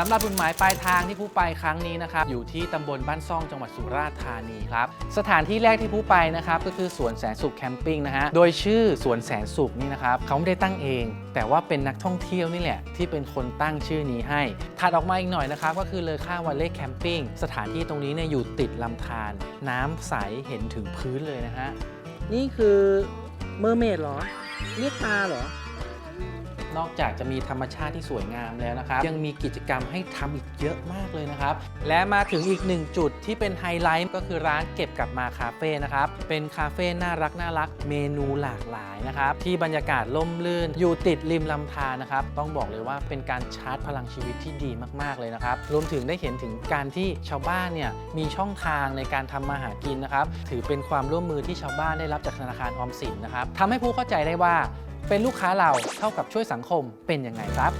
สำหรับจุดหมายปลายทางที่ผู้ไปครั้งนี้นะครับอยู่ที่ตำบลบ้านซ่องจังหวัดสุราษฎร์ธานีครับสถานที่แรกที่ผู้ไปนะครับก็คือสวนแสนสุขแคมปิ้งนะฮะโดยชื่อสวนแสนสุขนี่นะครับเขาไม่ได้ตั้งเอง แต่ว่าเป็นนักท่องเที่ยวนี่แหละ ที่เป็นคนตั้งชื่อนี้ให้ถัดออกมาอีกหน่อยนะครับก็คือเลอค่าวันเล่แคมปิ้งสถานที่ตรงนี้เนี่ยอยู่ติดลำธารน้ำใสเห็นถึงพื้นเลยนะฮะนี่คือเมอร์เมดเหรอเรียกปลาเหรอ นอกจากจะมีธรรมชาติที่สวยงามแล้วนะครับ ยังมีกิจกรรมให้ทำอีกเยอะมากเลยนะครับ และมาถึงอีกหนึ่งจุดที่เป็นไฮไลท์ก็คือร้านเก็บกลับมาคาเฟ่นะครับ เป็นคาเฟ่น่ารักน่ารักเมนูหลากหลายนะครับ ที่บรรยากาศล่มลื่น อยู่ติดริมลำธารนะครับ ต้องบอกเลยว่าเป็นการชาร์จพลังชีวิตที่ดีมาก ๆ เลยนะครับ รวมถึงได้เห็นถึงการที่ชาวบ้านเนี่ยมีช่องทางในการทำมาหากินนะครับ ถือเป็นความร่วมมือที่ชาวบ้านได้รับจากธนาคารออมสินนะครับทำให้ผู้เข้าใจได้ว่า เป็นลูกค้าเราเท่ากับช่วยสังคมเป็นยังไงครับ